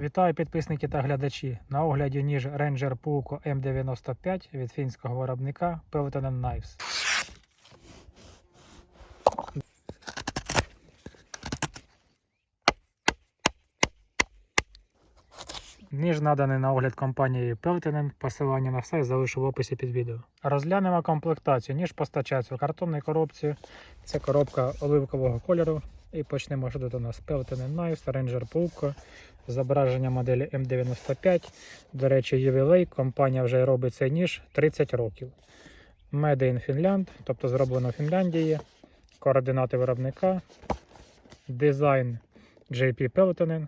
Вітаю підписники та глядачі. На огляді ніж Ranger Puuko M95 від фінського виробника Peltonen Knives. Ніж наданий на огляд компанією Peltonen. Посилання на сайт залишу в описі під відео. Розглянемо комплектацію. Ніж постачається в картонній коробці. Це коробка оливкового кольору. І почнемо, що тут у нас Peltonen Knives, Ranger Puuko, зображення моделі М95. До речі, ювілей. Компанія вже робить цей ніж 30 років. Made in Finland, тобто зроблено в Фінляндії. Координати виробника. Дизайн JP Peltonen.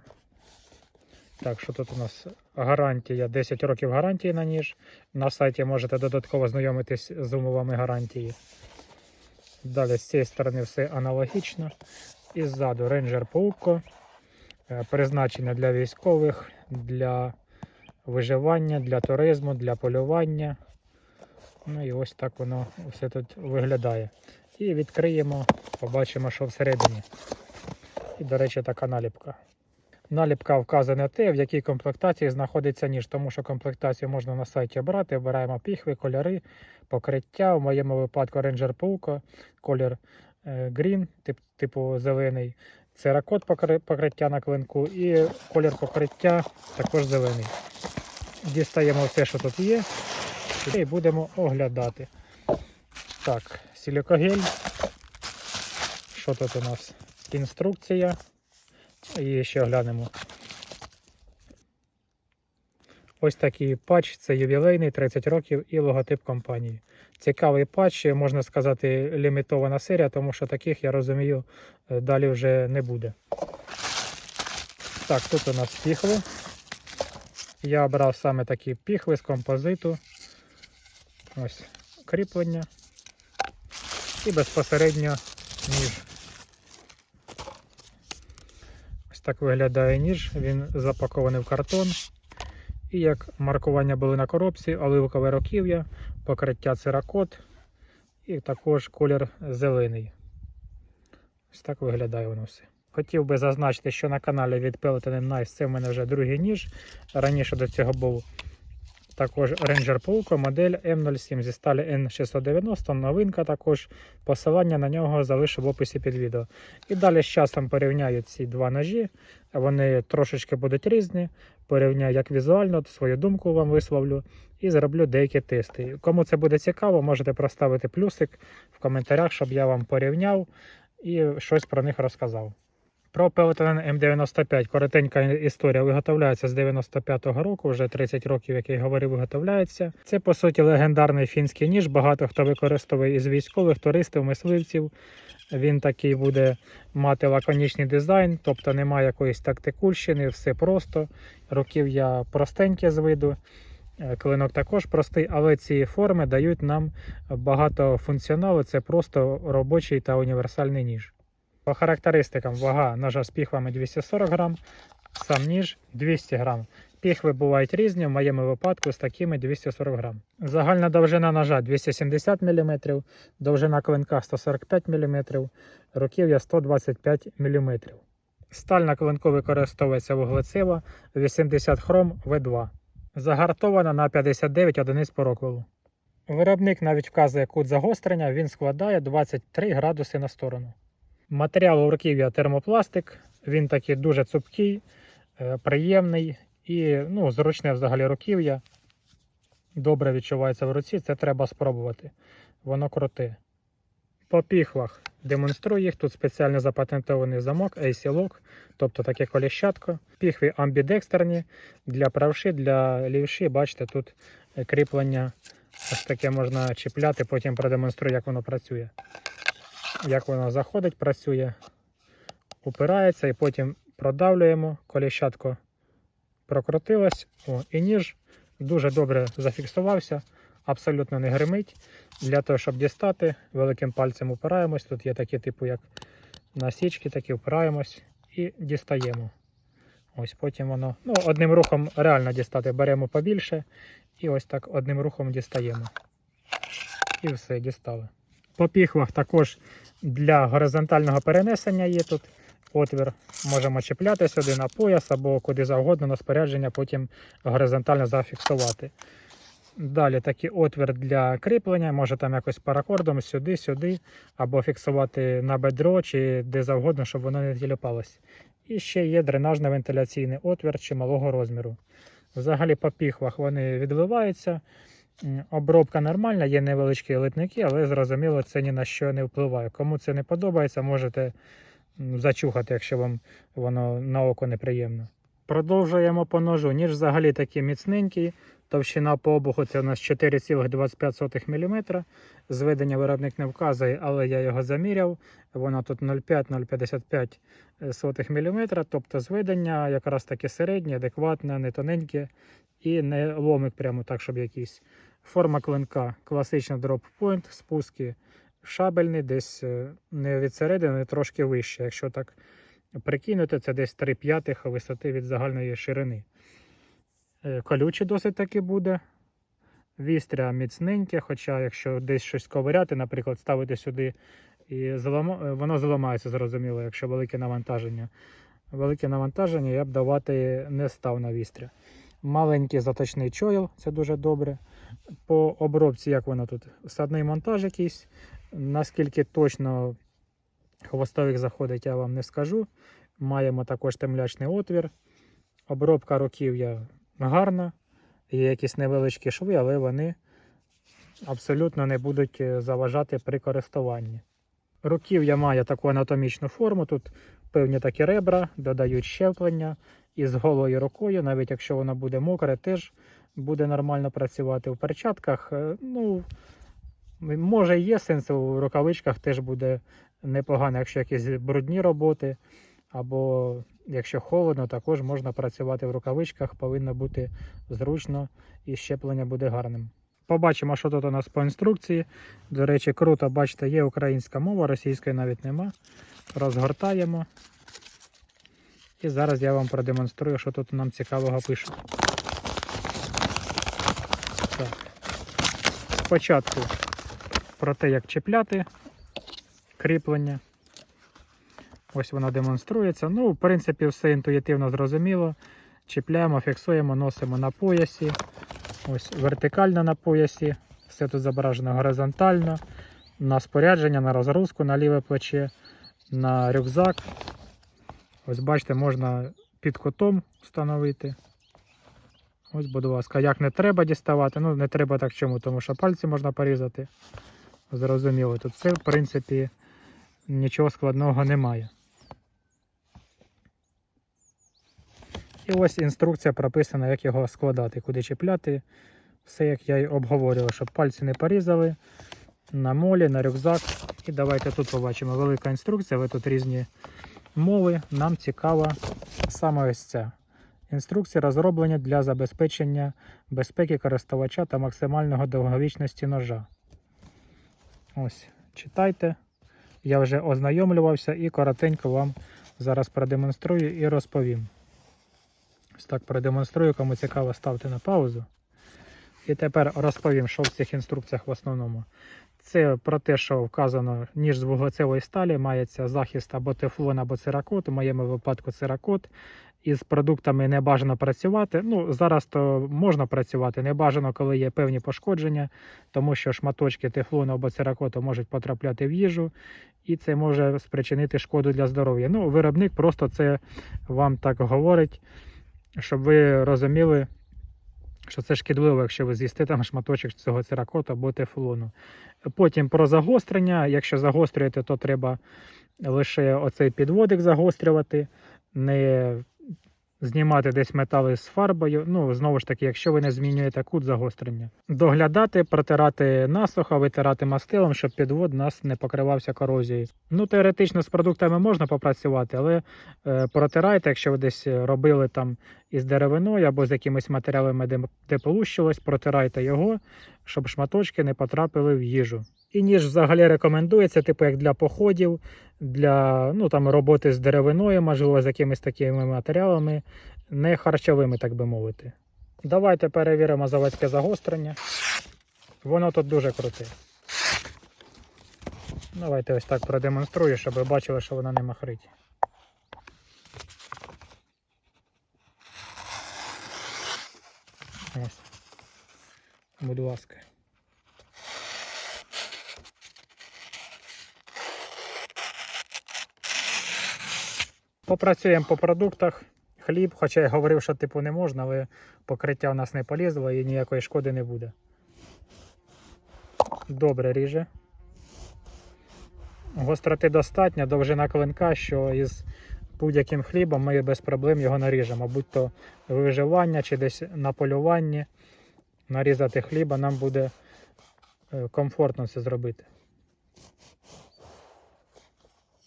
Так, що тут у нас гарантія, 10 років гарантії на ніж. На сайті можете додатково знайомитись з умовами гарантії. Далі з цієї сторони все аналогічно. І ззаду Ranger Puuko. Е, Призначення для військових, для виживання, для туризму, для полювання. Ну і ось так воно все тут виглядає. І відкриємо, побачимо, що всередині. І, до речі, така наліпка. Наліпка вказане те, в якій комплектації знаходиться ніж, тому що комплектацію можна на сайті обрати. Обираємо піхви, кольори, покриття. В моєму випадку Ranger Puuko, колір е, green, тип, типу зелений. Церакот ракот покриття на клинку і колір покриття також зелений. Дістаємо все, що тут є, і будемо оглядати. Так, силікогель. Що тут у нас? Інструкція. І ще глянемо. Ось такий патч, це ювілейний 30 років і логотип компанії. Цікавий патч, можна сказати, лімітована серія, тому що таких, я розумію, е, далі вже не буде. Так, тут у нас піхви. Я обрав саме такі піхви з композиту. Ось кріплення. І безпосередньо ніж. Ось так виглядає ніж, він запакований в картон. І як маркування були на коробці, оливкове років'я, покриття циракот і також колір зелений. Ось так виглядає воно все. Хотів би зазначити, що на каналі від Peltonen Knives це в мене вже другий ніж. Раніше до цього був також Ranger Puuko, модель М07 зі сталі N690, новинка також. Посилання на нього залишу в описі під відео. І далі з часом порівняю ці два ножі. Вони трошечки будуть різні. Порівняю як візуально, свою думку вам висловлю і зроблю деякі тести. Кому це буде цікаво, можете проставити плюсик в коментарях, щоб я вам порівняв і щось про них розказав. Про Peloton M95 коротенька історія виготовляється з 95-го року, вже 30 років, як я говорив, виготовляється. Це по суті легендарний фінський ніж. Багато хто використовує із військових, туристів, мисливців. Він такий буде мати лаконічний дизайн, тобто немає якоїсь тактикульщини, все просто. Руків'я простеньке з виду. Е, Клинок також простий, але ці форми дають нам багато функціоналу. Це просто робочий та універсальний ніж. По характеристикам вага ножа з піхвами 240 грам, сам ніж 200 грам. Піхви бувають різні, в моєму випадку з такими 240 грам. Загальна довжина ножа 270 мм, довжина клинка 145 мм, руків'я 125 мм. Сталь на клинку використовується вуглецева 80 хром В2. Загартована на 59 одиниць по роквелу. Виробник навіть вказує кут загострення, він складає 23 градуси на сторону. Матеріал у руків'я термопластик, він такий дуже цупкий, е, приємний і ну, зручне взагалі руків'я. Добре відчувається в руці, це треба спробувати. Воно круте. По піхвах демонструю їх. Тут спеціально запатентований замок AC Lock, тобто таке коліщатко. Піхви амбідекстерні для правши, для лівші. Бачите, тут кріплення ось таке можна чіпляти, потім продемонструю, як воно працює. Як воно заходить, працює, упирається і потім продавлюємо, коліщатко прокрутилось, О, і ніж дуже добре зафіксувався, абсолютно не гримить. Для того, щоб дістати, великим пальцем упираємось. Тут є такі, типу, як насічки, такі впираємось і дістаємо. Ось потім воно. Ну, одним рухом реально дістати. Беремо побільше і ось так одним рухом дістаємо. І все, дістали. По піхвах також для горизонтального перенесення є тут отвір можемо чіпляти сюди на пояс або куди завгодно на спорядження, потім горизонтально зафіксувати. Далі такий отвір для кріплення, може там якось паракордом сюди, сюди, або фіксувати на бедро чи де завгодно, щоб воно не тіліпалось. І ще є дренажно-вентиляційний отвір чималого розміру. Взагалі по піхвах вони відливаються. Обробка нормальна, є невеличкі литники, але зрозуміло, це ні на що не впливає. Кому це не подобається, можете зачухати, якщо вам воно на око неприємно. Продовжуємо по ножу. Ніж взагалі такий міцненький. Товщина по обуху це у нас 4,25 мм. Зведення виробник не вказує, але я його заміряв. Воно тут 0,5-0,55 мм. Тобто зведення якраз таке середнє, адекватне, не тоненьке і не ломик прямо так, щоб якийсь. Форма клинка класична дроп-point, спуски шабельний, десь е, не від середини, трошки вище. Якщо так прикинути, це десь 3 п'ятих висоти від загальної ширини. Е, Колючий досить таки буде. Вістря міцненьке, хоча якщо десь щось ковиряти, наприклад, ставити сюди і злама... е, воно зламається, зрозуміло, якщо велике навантаження. Велике навантаження я б давати не став на вістря. Маленький заточний чойл, це дуже добре. По обробці, як воно тут? Садний монтаж якийсь. Наскільки точно хвостовик заходить, я вам не скажу. Маємо також темлячний отвір. Обробка руків'я гарна. Є якісь невеличкі шви, але вони абсолютно не будуть е, заважати при користуванні. Руків'я має таку анатомічну форму. Тут певні такі ребра, додають щеплення. І з голою рукою, навіть якщо вона буде мокра, теж буде нормально працювати в перчатках. е, Ну, може, є сенс у рукавичках теж буде непогано, якщо якісь брудні роботи, або якщо холодно, також можна працювати в рукавичках, повинно бути зручно і щеплення буде гарним. Побачимо, що тут у нас по інструкції. До речі, круто, бачите, є українська мова, російської навіть нема. Розгортаємо. І зараз я вам продемонструю, що тут нам цікавого пишуть. Так. Спочатку про те, як чіпляти кріплення. Ось воно демонструється. Ну, в принципі, все інтуїтивно зрозуміло. Чіпляємо, фіксуємо, носимо на поясі. Ось вертикально на поясі. Все тут зображено горизонтально. На спорядження, на розгрузку, на ліве плече, на рюкзак. Ось бачите, можна під кутом встановити. Ось, будь ласка, як не треба діставати. Ну, не треба так чому, тому що пальці можна порізати. Зрозуміло, тут все, в принципі, нічого складного немає. І ось інструкція прописана, як його складати, куди чіпляти. Все, як я й обговорював, щоб пальці не порізали. На молі, на рюкзак. І давайте тут побачимо велика інструкція, ви тут різні мови. Нам цікава саме ось ця. Інструкція розроблення для забезпечення безпеки користувача та максимального довговічності ножа. Ось, читайте. Я вже ознайомлювався і коротенько вам зараз продемонструю і розповім. Ось так продемонструю, кому цікаво, ставте на паузу. І тепер розповім, що в цих інструкціях в основному. Це про те, що вказано, ніж з вуглецевої сталі мається захист або тефлон, або циракот. У моєму випадку циракот. Із продуктами не бажано працювати. Ну, зараз то можна працювати, не бажано, коли є певні пошкодження, тому що шматочки тефлону або циракоту можуть потрапляти в їжу, і це може спричинити шкоду для здоров'я. Ну, виробник просто це вам так говорить, щоб ви розуміли, що це шкідливо, якщо ви з'їсте там шматочок цього циракоту або тефлону. Потім про загострення. Якщо загострюєте, то треба лише оцей підводик загострювати, не знімати десь метали з фарбою. Ну, знову ж таки, якщо ви не змінюєте кут загострення. Доглядати, протирати насухо, витирати мастилом, щоб підвод нас не покривався корозією. Ну, теоретично з продуктами можна попрацювати, але е, протирайте, якщо ви десь робили там із деревиною або з якимись матеріалами, де, де полущилось, протирайте його, щоб шматочки не потрапили в їжу. І ніж взагалі рекомендується, типу як для походів, для ну, там, роботи з деревиною, можливо, з якимись такими матеріалами, не харчовими, так би мовити. Давайте перевіримо заводське загострення. Воно тут дуже круте. Давайте ось так продемонструю, щоб ви бачили, що вона не махрить. Ось. Будь ласка. Попрацюємо по продуктах. Хліб, хоча я говорив, що типу не можна, але покриття у нас не полізло і ніякої шкоди не буде. Добре ріже. Гостроти достатньо, довжина клинка, що із будь-яким хлібом ми без проблем його наріжемо. Будь то виживання чи десь на полюванні. Нарізати хліба нам буде е, комфортно це зробити.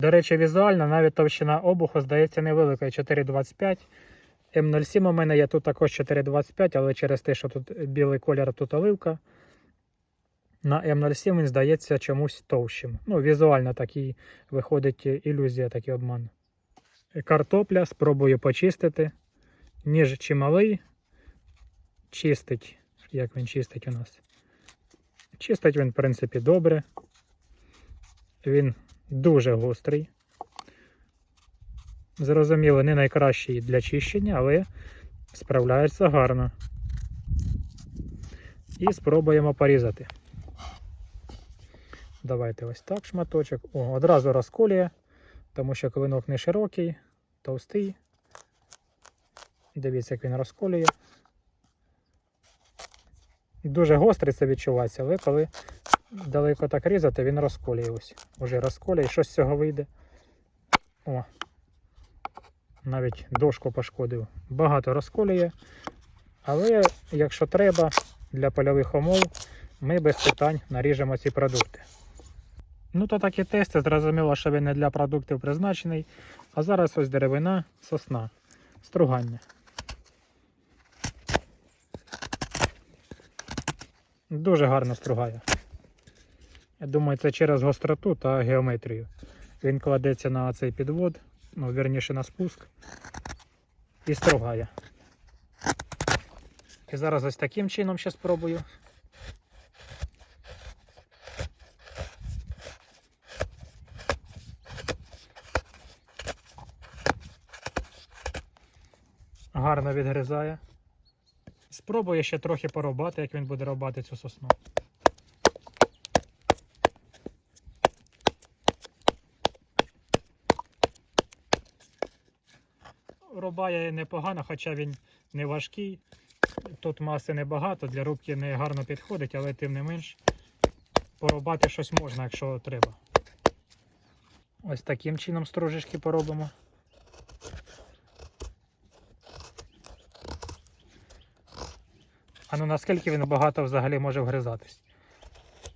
До речі, візуально навіть товщина обуху здається невелика 4,25. М07 у мене є тут також 4,25, але через те, що тут білий колір, тут оливка. На М07 він здається чомусь товщим. Ну, візуально такий виходить ілюзія, такий обман. Картопля спробую почистити. Ніж чималий. Чистить. Як він чистить у нас? Чистить він, в принципі, добре. Він дуже гострий. Зрозуміло, не найкращий для чищення, але справляється гарно. І спробуємо порізати. Давайте ось так шматочок. О, одразу розколює, тому що клинок не широкий, товстий. Дивіться, як він розколює. Дуже гострий це відчувається, але коли далеко так різати, він розколює ось. Уже розколює, і щось з цього вийде. О, навіть дошку пошкодив. Багато розколює. Але якщо треба для польових умов, ми без питань наріжемо ці продукти. Ну, то такі тести, зрозуміло, що він не для продуктів призначений. А зараз ось деревина, сосна, стругання. Дуже гарно стругає. Я думаю, це через гостроту та геометрію. Він кладеться на цей підвод, ну, вірніше на спуск і стругає. І зараз ось таким чином ще спробую. Гарно відгризає. Спробую ще трохи порубати, як він буде рубати цю сосну. Рубає непогано, хоча він не важкий. Тут маси небагато, для рубки не гарно підходить, але тим не менш порубати щось можна, якщо треба. Ось таким чином стружечки поробимо. А ну наскільки він багато взагалі може вгризатись?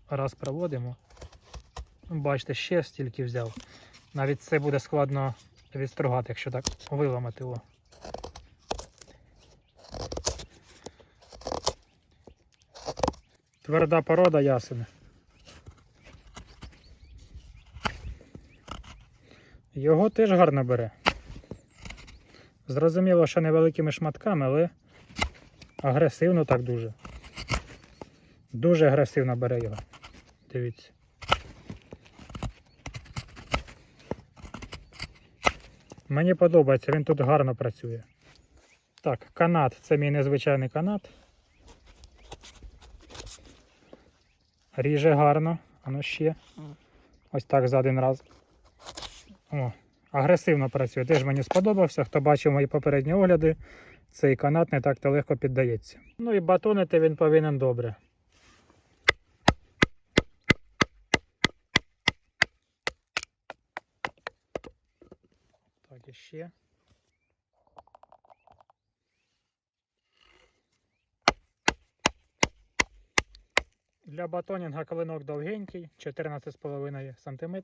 Раз проводимо. Бачите, ще стільки взяв. Навіть це буде складно відстругати, якщо так виламати його. Тверда порода ясен. Його теж гарно бере. Зрозуміло, що невеликими шматками, але агресивно так дуже. Дуже агресивно бере його. Дивіться. Мені подобається, він тут гарно працює. Так, канат це мій незвичайний канат. Ріже гарно, воно ще. Ось так за один раз. О, агресивно працює. Теж мені сподобався. Хто бачив мої попередні огляди, цей канат не так то легко піддається. Ну і батонити він повинен добре. Так, і ще. Для батонінга клинок довгенький, 14,5 см.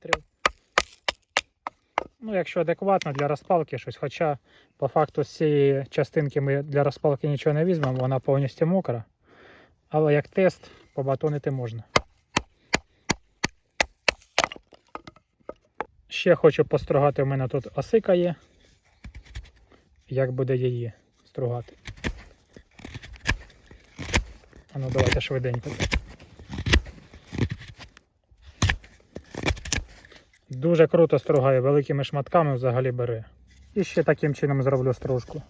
Ну, якщо адекватно для розпалки щось, хоча по факту з цієї частинки ми для розпалки нічого не візьмемо, вона повністю мокра. Але як тест побатонити можна. Ще хочу постругати, у мене тут осика є. Як буде її стругати? А ну давайте швиденько. Дуже круто стругає, великими шматками взагалі бере. І ще таким чином зроблю стружку.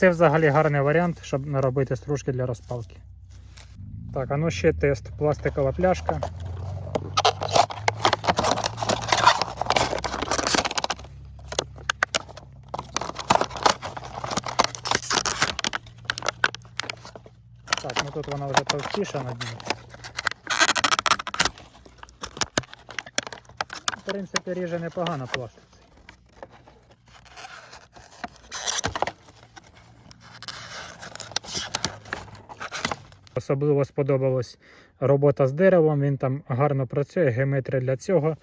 Це взагалі гарний варіант, щоб наробити стружки для розпалки. Так, а ну ще тест. Пластикова пляшка. Так, ну тут вона вже товстіша на дні. В принципі, ріже непогано пластик. Особливо сподобалась робота з деревом, він там гарно працює, геометрія для цього.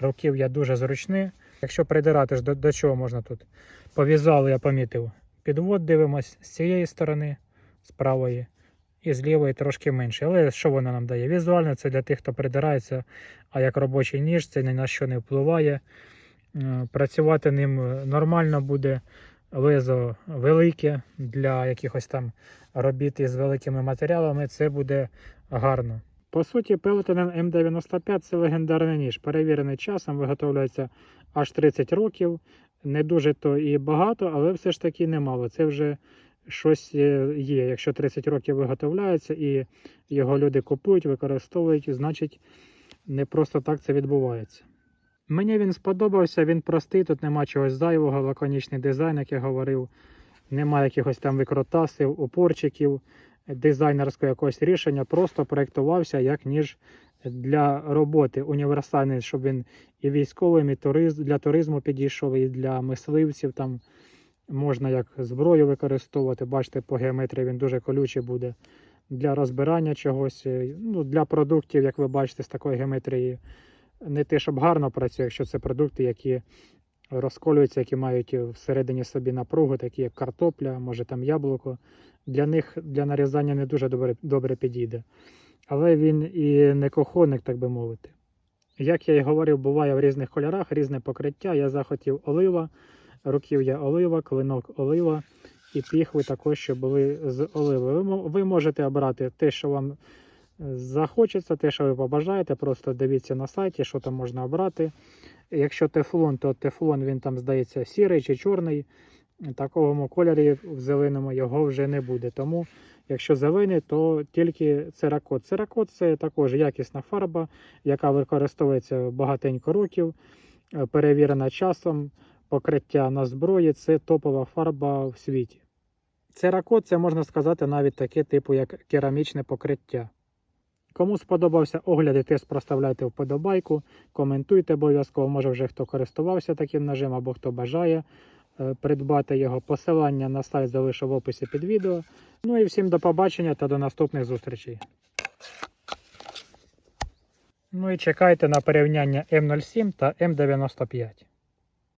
Руків'я дуже зручні. Якщо придирати до, до чого можна тут? Пов'язали, я помітив. Підвод дивимось з цієї сторони, з правої, і з лівої трошки менше. Але що вона нам дає? Візуально це для тих, хто придирається, а як робочий ніж, це ні на що не впливає. Е, Працювати ним нормально буде. Лезо велике для якихось там робіт із великими матеріалами, це буде гарно. По суті, Peloton M95 це легендарний ніж. Перевірений часом, виготовляється аж 30 років. Не дуже то і багато, але все ж таки немало. Це вже щось е, є. Якщо 30 років виготовляється і його люди купують, використовують, значить не просто так це відбувається. Мені він сподобався, він простий, тут нема чогось зайвого, лаконічний дизайн, як я говорив. Нема якихось там викрутасів, упорчиків, дизайнерського якогось рішення. Просто проєктувався як ніж для роботи. Універсальний, щоб він і військовим, і туриз, для туризму підійшов, і для мисливців. Там можна як зброю використовувати. Бачите, по геометрії він дуже колючий буде. Для розбирання чогось, ну, для продуктів, як ви бачите, з такої геометрії не те, щоб гарно працює, якщо це продукти, які розколюються, які мають всередині собі напругу, такі як картопля, може там яблуко. Для них для нарізання не дуже добре, добре підійде. Але він і не кохоник, так би мовити. Як я і говорив, буває в різних кольорах, різне покриття. Я захотів олива, руків'я олива, клинок олива і піхви також, що були з оливи. Ви, можете обрати те, що вам захочеться, те, що ви побажаєте, просто дивіться на сайті, що там можна обрати. Якщо тефлон, то тефлон він там здається сірий чи чорний. Такого кольорі в зеленому його вже не буде. Тому, якщо зелений, то тільки церакот. Церакот це також якісна фарба, яка використовується багатенько років, е, перевірена часом. Покриття на зброї це топова фарба в світі. Церакот це можна сказати навіть таке, типу як керамічне покриття. Кому сподобався огляд і тест, проставляйте вподобайку, коментуйте обов'язково, може вже хто користувався таким ножем або хто бажає е, придбати його. Посилання на сайт залишу в описі під відео. Ну і всім до побачення та до наступних зустрічей. Ну і чекайте на порівняння М07 та М95.